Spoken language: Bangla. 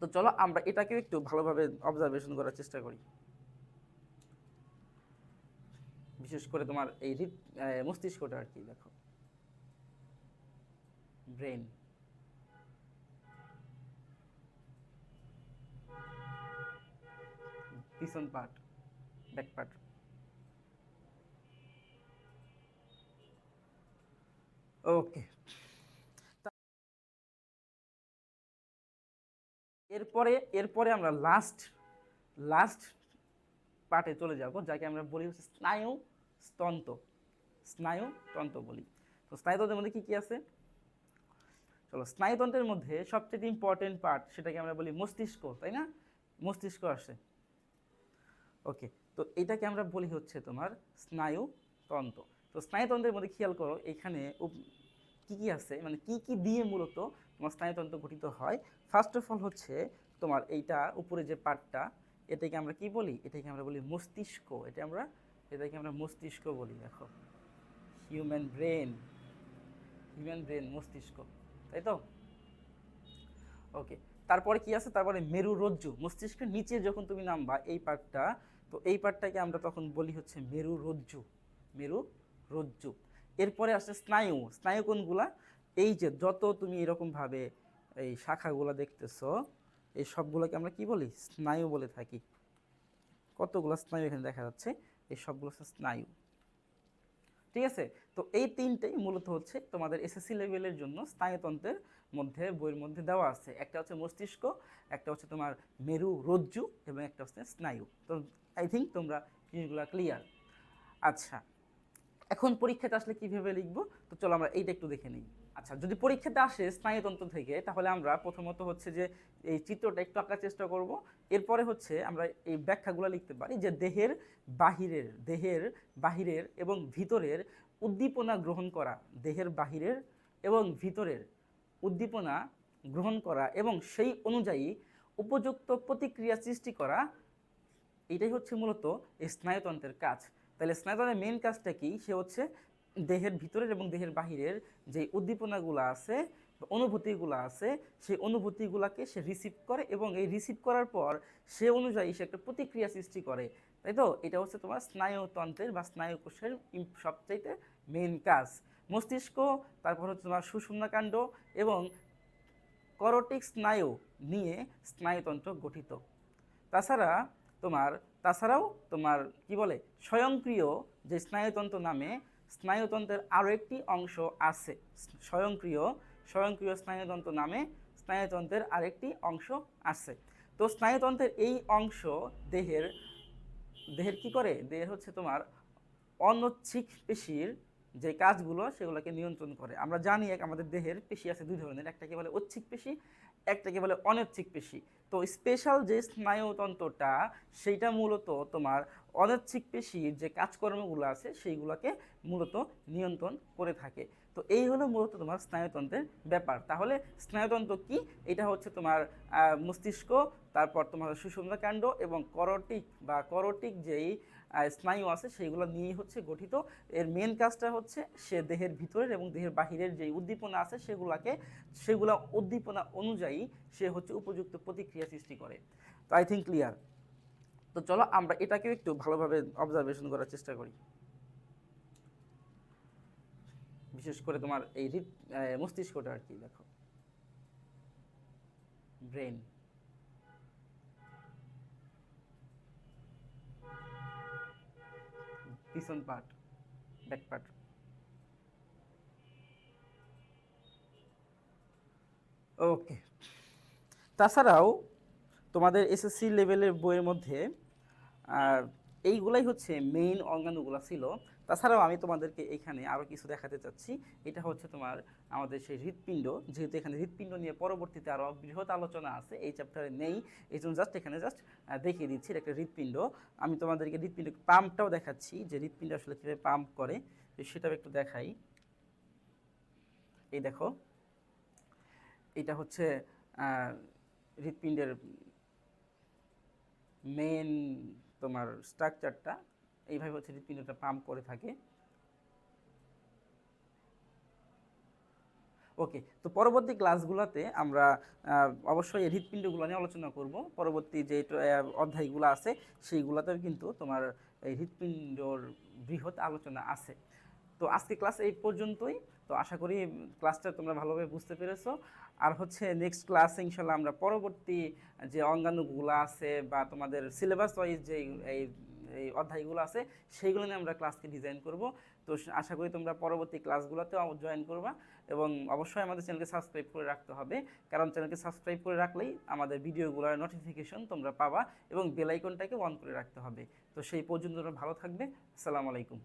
তো চলো আমরা এটাকেও একটু ভালোভাবে অবজারভেশন করার চেষ্টা করি। বিশেষ করে তোমার এই হৃদ মস্তিষ্কটা আর কি, দেখো। ব্রেন পিছন পার্ট ব্যাক পার্ট ওকে এরপরে এরপরে আমরা লাস্ট লাস্ট পার্টে চলে যাব, যাকে আমরা বলি হচ্ছে স্নায়ু স্তন্ত। স্নায়ু তন্ত্র বলি। তো স্নায়ুতন্ত্রের মধ্যে কী কী আছে? চলো স্নায়ুতন্ত্রের মধ্যে সবচেয়ে ইম্পর্টেন্ট পার্ট সেটাকে আমরা বলি মস্তিষ্ক, তাই না? মস্তিষ্ক আসে। ওকে তো এটাকে আমরা বলি হচ্ছে তোমার স্নায়ুতন্ত্র তো স্নায়ুতন্ত্রের মধ্যে খেয়াল করো, এখানে কি কি আছে? মানে কি কি দিয়ে মূলত তোমার স্নায়ুতন্ত্র গঠিত হয়? ফার্স্ট অফ অল হচ্ছে তোমার এইটা উপরে যে পার্টটা, এটাকে আমরা কি বলি? এটাকে আমরা বলি মস্তিষ্ক। এটা আমরা, এটাকে আমরা মস্তিষ্ক বলি, দেখো। হিউম্যান ব্রেন হিউম্যান ব্রেন মস্তিষ্ক। তাই তো? ওকে তারপরে কি আছে? তারপরে মেরু রজ্জু মস্তিষ্কের নিচে যখন তুমি নামবা এই পার্টটা, তো এই পার্টটাকে আমরা তখন বলি হচ্ছে মেরু রজ্জু মেরু রজ্জু এরপরে আসছে স্নায়ু। স্নায়ু কোনগুলা? এই যে যত তুমি এরকমভাবে এই শাখাগুলো দেখতেছো, এই সবগুলোকে আমরা কি বলি? স্নায়ু বলে থাকি। কতগুলো স্নায়ু এখানে দেখা যাচ্ছে? এই সবগুলো হচ্ছে স্নায়ু। ঠিক আছে? তো এই তিনটেই মূলত হচ্ছে তোমাদের এসএসসি লেভেলের জন্য স্নায়ুতন্ত্রের মধ্যে, বইয়ের মধ্যে দেওয়া আছে। একটা হচ্ছে মস্তিষ্ক, একটা হচ্ছে তোমার মেরু, রজ্জু এবং একটা হচ্ছে স্নায়ু। তো আই থিঙ্ক তোমরা জিনিসগুলো ক্লিয়ার আচ্ছা এখন পরীক্ষাতে আসলে কীভাবে লিখব? তো চলো আমরা এইটা একটু দেখে নিই। আচ্ছা যদি পরীক্ষাতে আসে স্নায়ুতন্ত্র থেকে, তাহলে আমরা প্রথমত হচ্ছে যে এই চিত্রটা একটু আঁকার চেষ্টা করব। এরপরে হচ্ছে আমরা এই ব্যাখ্যাগুলো লিখতে পারি যে দেহের বাহিরের দেহের বাহিরের এবং ভিতরের উদ্দীপনা গ্রহণ করা, দেহের বাহিরের এবং ভিতরের উদ্দীপনা গ্রহণ করা এবং সেই অনুযায়ী উপযুক্ত প্রতিক্রিয়া সৃষ্টি করা, এটাই হচ্ছে মূলত এই স্নায়ুতন্ত্রের কাজ। তাহলে স্নায়ুতন্ত্রের মেন কাজটা কি? সে হচ্ছে দেহের ভিতরের এবং দেহের বাহিরের যে উদ্দীপনাগুলো আছে অনুভূতিগুলো আছে, সেই অনুভূতিগুলোকে সে রিসিভ করে এবং এই রিসিভ করার পর সে অনুযায়ী সে একটা প্রতিক্রিয়া সৃষ্টি করে। তাই তো? এটা হচ্ছে তোমার স্নায়ুতন্ত্রের বা স্নায়ুকোষের সবচাইতে মেন কাজ। মস্তিষ্ক, তারপর হচ্ছে তোমার সুষুম্নাকাণ্ড এবং করটিক স্নায়ু নিয়ে স্নায়ুতন্ত্র গঠিত। তাছাড়া তোমার, তাছাড়াও তোমার, কি বলে, স্বয়ংক্রিয় যে স্নায়ুতন্ত্র নামে স্নায়ুতন্ত্রের আরও একটি অংশ আছে। স্বয়ংক্রিয় স্বয়ংক্রিয় স্নায়ুতন্ত্র নামে স্নায়ুতন্ত্রের আরেকটি অংশ আছে। তো স্নায়ুতন্ত্রের এই অংশ দেহের দেহের কি করে? দেহের হচ্ছে তোমার অনৈচ্ছিক পেশির যে কাজগুলো সেগুলোকে নিয়ন্ত্রণ করে। আমরা জানি এক আমাদের দেহের পেশি আছে দুই ধরনের, একটাকে বলে ঐচ্ছিক পেশি, একটাকে বলে অনৈচ্ছিক পেশি। তো স্পেশাল যে স্নায়ুতন্ত্রটা, সেইটা মূলত তোমার অনৈচ্ছিক পেশির যে কাজকর্মগুলো আছে, সেইগুলোকে মূলত নিয়ন্ত্রণ করে থাকে। তো এই হলো মূলত তোমার স্নায়ুতন্ত্রের ব্যাপার। তাহলে স্নায়ুতন্ত্র কি? এটা হচ্ছে তোমার মস্তিষ্ক তারপর তোমার সুষুম্নাকাণ্ড এবং করটিক বা করটিক যেই স্নায়ু আছে সেইগুলো নিয়েই হচ্ছে গঠিত। এর মেন কাজটা হচ্ছে সে দেহের ভিতরের এবং দেহের বাহিরের যে উদ্দীপনা আছে সেগুলাকে, সেগুলা উদ্দীপনা অনুযায়ী সে হচ্ছে উপযুক্ত প্রতিক্রিয়া সৃষ্টি করে। তো আই থিঙ্ক ক্লিয়ার তো চলো আমরা এটাকেও একটু ভালোভাবে অবজারভেশন করার চেষ্টা করি। বিশেষ করে তোমার এই মস্তিষ্কটা আর কি, দেখো। ব্রেন পিছন পার্ট ব্যাক পার্ট ওকে তাছাড়াও তোমাদের এসএসসি লেভেলের বইয়ের মধ্যে এইগুলাই হচ্ছে মেইন অঙ্গাণুগুলো ছিল। তাছাড়াও আমি তোমাদেরকে এখানে আরও কিছু দেখাতে চাচ্ছি। এটা হচ্ছে তোমার আমাদের সেই হৃৎপিণ্ড। যেহেতু এখানে হৃৎপিণ্ড নিয়ে পরবর্তীতে আরও বৃহৎ আলোচনা আছে, এই চ্যাপ্টারে নেই। এই জন্য জাস্ট এখানে জাস্ট দেখিয়ে দিচ্ছি এটা একটা হৃৎপিণ্ড। আমি তোমাদেরকে হৃৎপিণ্ড পাম্পটাও দেখাচ্ছি যে হৃৎপিণ্ড আসলে কীভাবে পাম্প করে। সেটাও একটু দেখাই। এই দেখো, এটা হচ্ছে হৃৎপিণ্ডের মেন তোমার স্ট্রাকচারটা এইভাবে হচ্ছে হৃৎপিণ্ডটা পাম্প করে থাকে। ওকে তো পরবর্তী ক্লাসগুলোতে আমরা অবশ্যই এই হৃৎপিণ্ডগুলো নিয়ে আলোচনা করব। পরবর্তী যে অধ্যায়গুলো আছে, সেইগুলোতেও কিন্তু তোমার এই হৃৎপিণ্ডর বৃহৎ আলোচনা আছে। তো আজকে ক্লাস এই পর্যন্তই। তো আশা করি ক্লাসটা তোমরা ভালোভাবে বুঝতে পেরেছ। আর হচ্ছে নেক্সট ক্লাসে ইনশাল্লাহ আমরা পরবর্তী যে অঙ্গাণুগুলো আছে বা তোমাদের সিলেবাস ওয়াইজ যে এই এই অধ্যায়গুলো আছে, সেইগুলো নিয়ে আমরা ক্লাসকে ডিজাইন করব। তো আশা করি তোমরা পরবর্তী ক্লাসগুলোতেও জয়েন করবা এবং অবশ্যই আমাদের চ্যানেলকে সাবস্ক্রাইব করে রাখতে হবে। কারণ চ্যানেলকে সাবস্ক্রাইব করে রাখলেই আমাদের ভিডিওগুলোর নোটিফিকেশন তোমরা পাবা এবং বেল আইকনটাকে অন করে রাখতে হবে। তো সেই পর্যন্ত তোমরা ভালো থাকবে। আসসালামু আলাইকুম।